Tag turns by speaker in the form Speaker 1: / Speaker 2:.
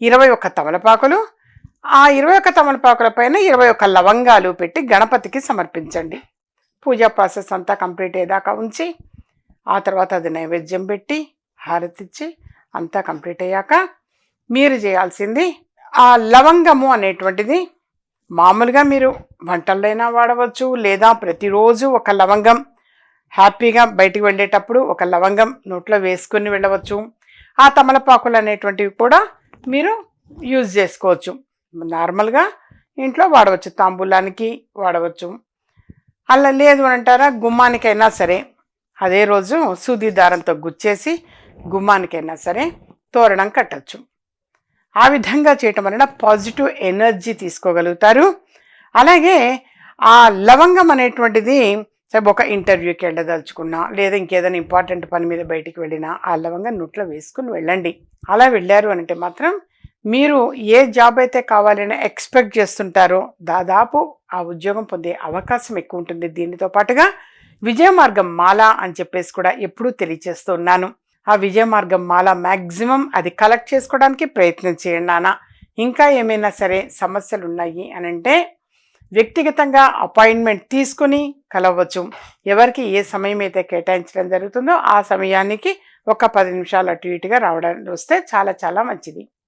Speaker 1: ఇరవై ఒక్క తమలపాకులు. ఆ ఇరవై ఒక్క తమలపాకుల పైన ఇరవై ఒక్క లవంగాలు పెట్టి గణపతికి సమర్పించండి. పూజా ప్రాసెస్ అంతా కంప్లీట్ అయ్యేదాకా ఉంచి ఆ తర్వాత అది నైవేద్యం పెట్టి హారతిచ్చి అంతా కంప్లీట్ అయ్యాక మీరు చేయాల్సింది ఆ లవంగము అనేటువంటిది మామూలుగా మీరు వంటలైనా వాడవచ్చు లేదా ప్రతిరోజు ఒక లవంగం హ్యాపీగా బయటికి వెళ్ళేటప్పుడు ఒక లవంగం నోట్లో వేసుకొని వెళ్ళవచ్చు. ఆ తమలపాకులు అనేటువంటివి కూడా మీరు యూజ్ చేసుకోవచ్చు. నార్మల్గా ఇంట్లో వాడవచ్చు. తాంబూలానికి వాడవచ్చు. అలా లేదు అని అంటారా? గుమ్మానికైనా సరే. అదే రోజు సూది దారంతో గుచ్చేసి గుమ్మానికైనా సరే తోరణం కట్టచ్చు. ఆ విధంగా చేయటం వలన పాజిటివ్ ఎనర్జీ తీసుకోగలుగుతారు. అలాగే ఆ లవంగం అనేటువంటిది సరే ఒక ఇంటర్వ్యూకి వెళ్ళదలుచుకున్నా లేదా ఇంకేదైనా ఇంపార్టెంట్ పని మీద బయటికి వెళ్ళినా ఆ లవంగా నోట్లో వేసుకుని వెళ్ళండి. అలా వెళ్ళారు అని అంటే మాత్రం మీరు ఏ జాబ్ అయితే కావాలని ఎక్స్పెక్ట్ చేస్తుంటారో దాదాపు ఆ ఉద్యోగం పొందే అవకాశం ఎక్కువ ఉంటుంది. దీనితో పాటుగా విజయ మార్గం మాల అని చెప్పేసి కూడా ఎప్పుడూ తెలియచేస్తూ ఉన్నాను. ఆ విజయ మార్గం మాల మ్యాక్సిమం అది కలెక్ట్ చేసుకోవడానికి ప్రయత్నం చేయండి నాన్న. ఇంకా ఏమైనా సరే సమస్యలు ఉన్నాయి అని అంటే వ్యక్తిగతంగా అపాయింట్మెంట్ తీసుకుని కలవచ్చు. ఎవరికి ఏ సమయం అయితే కేటాయించడం జరుగుతుందో ఆ సమయానికి ఒక పది నిమిషాలు అటు ఇటుగా రావడానికి వస్తే చాలా చాలా మంచిది.